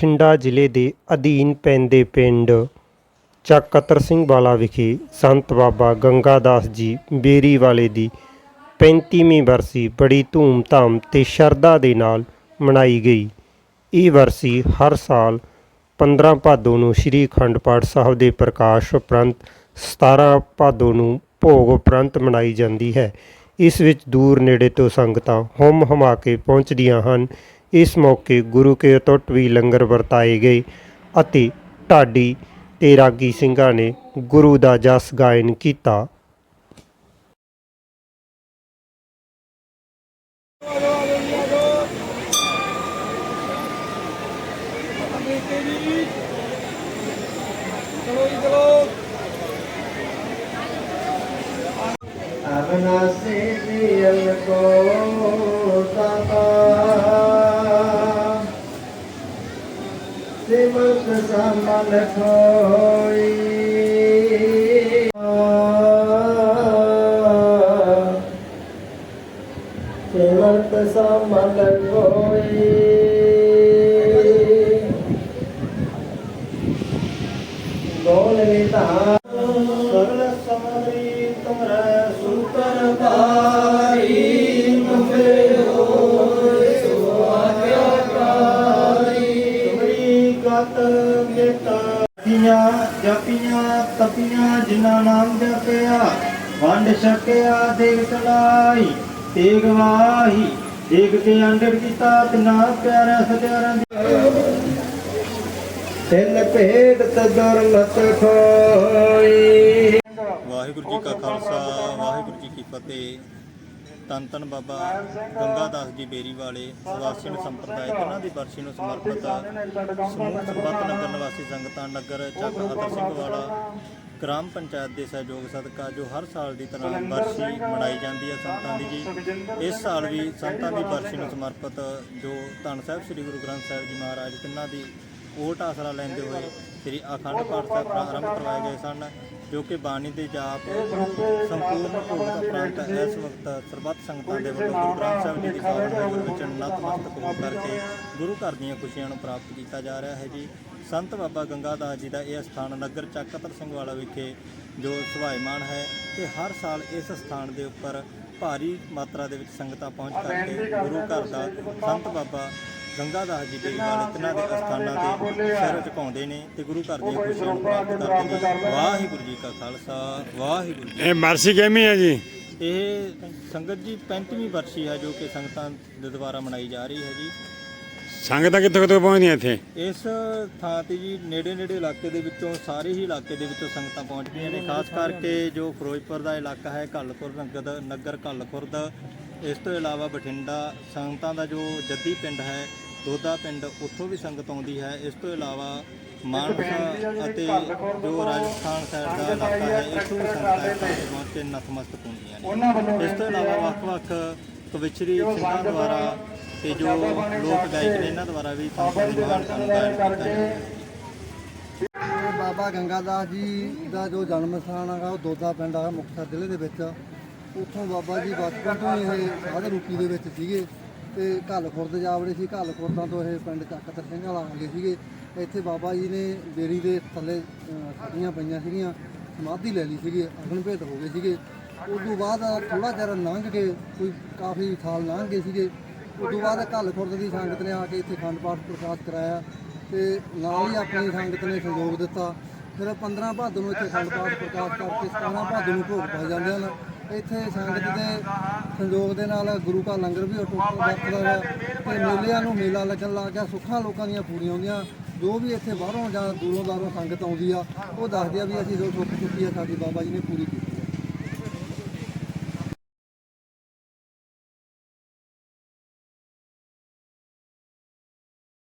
ਬਠਿੰਡਾ ਜ਼ਿਲ੍ਹੇ ਦੇ ਅਧੀਨ ਪੈਂਦੇ ਪਿੰਡ ਚੱਕ ਕਤਰ ਸਿੰਘ ਵਾਲਾ ਵਿਖੇ ਸੰਤ ਬਾਬਾ ਗੰਗਾ ਦਾਸ ਜੀ ਬੇਰੀ ਵਾਲੇ ਦੀ 35ਵੀਂ ਵਰਸੀ ਬੜੀ ਧੂਮ-ਧਾਮ ਤੇ ਸ਼ਰਧਾ ਦੇ ਨਾਲ ਮਨਾਈ ਗਈ। ਇਹ ਵਰਸੀ ਹਰ ਸਾਲ 15 ਭਾਦੋ ਨੂੰ ਸ੍ਰੀ ਅਖੰਡ ਪਾਠ ਸਾਹਿਬ ਦੇ ਪ੍ਰਕਾਸ਼ ਉਪਰੰਤ 17 ਭਾਦੋ ਨੂੰ ਭੋਗ ਉਪਰੰਤ ਮਨਾਈ ਜਾਂਦੀ ਹੈ। ਇਸ ਵਿੱਚ ਦੂਰ ਨੇੜੇ ਤੋਂ ਸੰਗਤਾਂ ਹੁੰਮ ਹਮਾ ਕੇ ਪਹੁੰਚਦੀਆਂ ਹਨ। ਇਸ ਮੌਕੇ ਗੁਰੂ ਕੇ ਅਟੁੱਟ ਵੀ ਲੰਗਰ ਵਰਤਾਏ ਗਏ ਅਤੇ ਢਾਡੀ ਤੇ ਰਾਗੀ ਸਿੰਘਾਂ ਨੇ ਗੁਰੂ ਦਾ ਜਸ ਗਾਇਨ ਕੀਤਾ। ਅਬਨਾਸੇ ਦਿਲ ਕੋ ਸਿਮਤ ਸਮਲ ਖੋਈ ਸਿਮਤ ਸਮਲ ਖੋਈ ਗੋਲ ਵਿਧਾਨ ਜਪੀਆਂ ਜਪੀਆਂ, ਤਪੀਆਂ, ਜਿਨ੍ਹਾਂ ਨਾਮ ਜਪਿਆ, ਵੰਡ ਛਕਿਆ ਦੇਗ ਚਲਾਈ, ਤੇਗ ਵਾਹੀ ਦੇਗ ਤੇ ਅੰਡਰ ਕੀਤਾ, ਤਿਨਾ ਪਿਆਰਾ ਸਤਿਆਰਾਂ ਦੀ ਤਿੰਨ ਭੇਟ ਤਦਰ ਮਤ ਖੋਈ ਵਾਹਿਗੁਰੂ ਜੀ ਕਾ ਖਾਲਸਾ, ਵਾਹਿਗੁਰੂ ਜੀ ਕੀ ਫਤਿਹ। ਤਨ ਤਨ ਬਾਬਾ ਗੰਗਾ ਦਾਸ ਜੀ ਬੇਰੀ ਵਾਲੇ ਨਿਵਾਸੀਨ ਸੰਪਰਦਾਇ ਉਹਨਾਂ ਦੀ ਬਰਸੀ ਨੂੰ ਸਮਰਪਿਤ ਸਮੂਹ ਸਰਬੱਤ ਨਗਰ ਨਿਵਾਸੀ ਸੰਗਤਾਂ, ਨਗਰ ਚੱਕ ਹਦਰ ਸਿੰਘ ਵਾਲਾ, ਗ੍ਰਾਮ ਪੰਚਾਇਤ ਦੇ ਸਹਿਯੋਗ ਸਦਕਾ, ਜੋ ਹਰ ਸਾਲ ਦੀ ਤਰ੍ਹਾਂ ਬਰਸੀ ਮਨਾਈ ਜਾਂਦੀ ਹੈ ਸੰਤਾਂ ਦੀ ਜੀ। ਇਸ ਸਾਲ ਵੀ ਸੰਤਾਂ ਦੀ ਬਰਸੀ ਨੂੰ ਸਮਰਪਿਤ ਜੋ ਧੰਨ ਸਾਹਿਬ, ਸ੍ਰੀ ਗੁਰੂ ਗ੍ਰੰਥ ਸਾਹਿਬ ਜੀ ਮਹਾਰਾਜ, ਤਿੰਨਾਂ ਦੀ ਕੋਟ ਆਸਰਾ ਲੈਂਦੇ ਹੋਏ ਸ੍ਰੀ ਅਖੰਡ ਪਾਠ ਸਾਹਿਬ ਪ੍ਰਾਰੰਭ ਕਰਵਾਏ ਗਏ ਸਨ, ਜੋ ਕਿ ਬਾਣੀ ਦੇ ਜਾਪ, ਸੰਪੂਰਨ ਭੋਗ ਦਾ ਪ੍ਰਾਂਤ ਇਸ ਵਕਤ ਸਰਬੱਤ ਸੰਗਤਾਂ ਦੇ ਵੱਲੋਂ ਗੁਰੂ ਗ੍ਰੰਥ ਸਾਹਿਬ ਜੀ ਦੀ ਪਾਵਨ ਹਜ਼ੂਰ ਵਿੱਚ ਨਤਮਸਤਕ ਹੋ ਕਰਕੇ ਗੁਰੂ ਘਰ ਦੀਆਂ ਖੁਸ਼ੀਆਂ ਨੂੰ ਪ੍ਰਾਪਤ ਕੀਤਾ ਜਾ ਰਿਹਾ ਹੈ ਜੀ। ਸੰਤ ਬਾਬਾ ਗੰਗਾਦਾਸ ਜੀ ਦਾ ਇਹ ਸਥਾਨ ਨਗਰ ਚੱਕਤਰ ਸਿੰਘ ਵਾਲਾ ਵਿਖੇ ਜੋ ਸੁਭਾਇਮਾਨ ਹੈ ਤੇ ਹਰ ਸਾਲ ਇਸ ਸਥਾਨ ਦੇ ਉੱਪਰ ਭਾਰੀ ਮਾਤਰਾ ਦੇ ਵਿੱਚ ਸੰਗਤਾਂ ਪਹੁੰਚ ਕਰਕੇ ਗੁਰੂ ਘਰ ਦਾ ਸੰਤ ਬਾਬਾ ਗੰਗਾਦਾਸ ਜੀ ਦੇ ਵਾਲੇ ਤਿੰਨਾਂ ਦੇ ਅਸਥਾਨਾਂ ਦੇ ਸਿਰ ਝੁਕਾਉਂਦੇ ਨੇ ਤੇ ਗੁਰੂ ਘਰ ਦੀਆਂ ਖੁਸ਼ੀਆਂ ਨੂੰ ਪ੍ਰਾਪਤ ਕਰਦੇ ਨੇ। ਵਾਹਿਗੁਰੂ ਜੀ ਕਾ ਖਾਲਸਾ ਵਾਹਿਗੁਰੂ ਜੀ ਇਹ ਮਰਸੀ ਕਿਵੇਂ ਹੈ ਜੀ? ਇਹ ਸੰਗਤ ਜੀ 35ਵੀਂ ਵਰਸੀ ਹੈ ਜੋ ਕਿ ਸੰਗਤਾਂ ਦੇ ਦੁਆਰਾ ਮਨਾਈ ਜਾ ਰਹੀ ਹੈ ਜੀ। ਸੰਗਤਾਂ ਕਿੱਥੋਂ ਕਿੱਥੋਂ ਪਹੁੰਚਦੀਆਂ ਇੱਥੇ? ਇਸ ਥਾਂ ਤੇ ਜੀ ਨੇੜੇ ਨੇੜੇ ਇਲਾਕੇ ਦੇ ਵਿੱਚੋਂ ਸਾਰੇ ਹੀ ਇਲਾਕੇ ਦੇ ਵਿੱਚੋਂ ਸੰਗਤਾਂ ਪਹੁੰਚਦੀਆਂ ਨੇ। ਖਾਸ ਕਰਕੇ ਜੋ ਫਿਰੋਜ਼ਪੁਰ ਦਾ ਇਲਾਕਾ ਹੈ ਘੱਲਪੁਰ ਨਗਰ ਨਗਰ ਘੱਲਖੁਰਦ ਇਸ ਤੋਂ ਇਲਾਵਾ ਬਠਿੰਡਾ ਸੰਗਤਾਂ ਦਾ ਜੋ ਜੱਦੀ ਪਿੰਡ ਹੈ ਦੋਦਾ ਪਿੰਡ ਉੱਥੋਂ ਵੀ ਸੰਗਤ ਆਉਂਦੀ ਹੈ। ਇਸ ਤੋਂ ਇਲਾਵਾ ਮਾਨਸਾ ਅਤੇ ਜੋ ਰਾਜਸਥਾਨ ਸਾਈਡ ਦਾ ਇਲਾਕਾ ਹੈ ਇੱਥੋਂ ਵੀ ਸੰਗਤਾਂ ਪਹੁੰਚ ਕੇ ਨਤਮਸਤਕ ਹੁੰਦੀਆਂ ਨੇ। ਇਸ ਤੋਂ ਇਲਾਵਾ ਵੱਖ-ਵੱਖ ਕਵਿਚਰੀ ਸਿੰਘਾਂ ਦੁਆਰਾ ਤੇ ਜੋ ਲੋਕ ਗਾਇਕ ਨੇ ਇਹਨਾਂ ਦੁਆਰਾ ਵੀ ਸੰਗਤਾਂ ਦੀ ਕੀਤਾ ਜਾਂਦਾ ਬਾਬਾ ਗੰਗਾਦਾਸ ਜੀ ਦਾ ਜੋ ਜਨਮ ਸਥਾਨ ਹੈਗਾ ਉਹ ਦੋਦਾ ਪਿੰਡ ਆ ਮੁਕਤਸਰ ਜ਼ਿਲ੍ਹੇ ਦੇ ਵਿੱਚ। ਉੱਥੋਂ ਬਾਬਾ ਜੀ ਬਚਪਨ ਤੋਂ ਹੀ ਇਹ ਸਾਧ ਰੂਪੀ ਦੇ ਵਿੱਚ ਸੀਗੇ ਤੇ ਘੱਲ ਖੁਰਦ ਜਾਵੜੇ ਸੀ ਘੱਲ ਖੁਰਦਾਂ ਤੋਂ ਇਹ ਪਿੰਡ ਚੱਕਤਰ ਸਿੰਘ ਵਾਲਾ ਗਏ ਸੀਗੇ। ਇੱਥੇ ਬਾਬਾ ਜੀ ਨੇ ਬੇਰੀ ਦੇ ਥੱਲੇ ਅਹ, ਪਈਆਂ ਸੀਗੀਆਂ ਸਮਾਧੀ ਲੈ ਲਈ ਸੀਗੀ ਅਗਨ ਭੇਟ ਹੋ ਗਏ ਸੀਗੇ। ਉਸ ਤੋਂ ਬਾਅਦ ਥੋੜਾ ਚਿਰ ਲੰਘ ਕੇ ਕੋਈ ਕਾਫੀ ਸਾਲ ਲੰਘ ਗਏ ਸੀਗੇ। ਉਸ ਤੋਂ ਬਾਅਦ ਘੱਲ ਖੁਰਦ ਦੀ ਸੰਗਤ ਨੇ ਆ ਕੇ ਇੱਥੇ ਖੰਡ ਪਾਠ ਪ੍ਰਕਾਸ਼ ਕਰਾਇਆ ਤੇ ਨਾਲ ਹੀ ਆਪਣੀ ਸੰਗਤ ਨੇ ਸਹਿਯੋਗ ਦਿੱਤਾ। ਫਿਰ 15 ਭਾਦੋਂ ਨੂੰ ਇੱਥੇ ਖੰਡ ਪਾਠ ਪ੍ਰਕਾਸ਼ ਕਰਕੇ 17 ਭਾਦੋਂ ਨੂੰ ਭੋਗ ਪਾਏ ਜਾਂਦੇ ਹਨ। ਇੱਥੇ ਸੰਗਤ ਦੇ ਸੰਯੋਗ ਦੇ ਨਾਲ ਗੁਰੂ ਘਰ ਲੰਗਰ ਵੀ ਅਟੁੱਟ ਵਰਤਦਾ ਹੈ ਤੇ ਮੇਲਿਆਂ ਨੂੰ ਮੇਲਾ ਲੱਗਣ ਲੱਗ ਗਿਆ, ਸੁੱਖਾਂ ਲੋਕਾਂ ਦੀਆਂ ਪੂਰੀਆਂ ਹੁੰਦੀਆਂ। ਜੋ ਵੀ ਇੱਥੇ ਬਾਹਰੋਂ ਜਾਂ ਦੂਰੋਂ ਦਾਰੋਂ ਸੰਗਤ ਆਉਂਦੀ ਆ, ਉਹ ਦੱਸਦੇ ਆ ਵੀ ਅਸੀਂ ਜੋ ਸੁੱਖ ਚੁੱਕੀ ਆ, ਸਾਡੀ ਬਾਬਾ ਜੀ ਨੇ ਪੂਰੀ ਕੀਤੀ।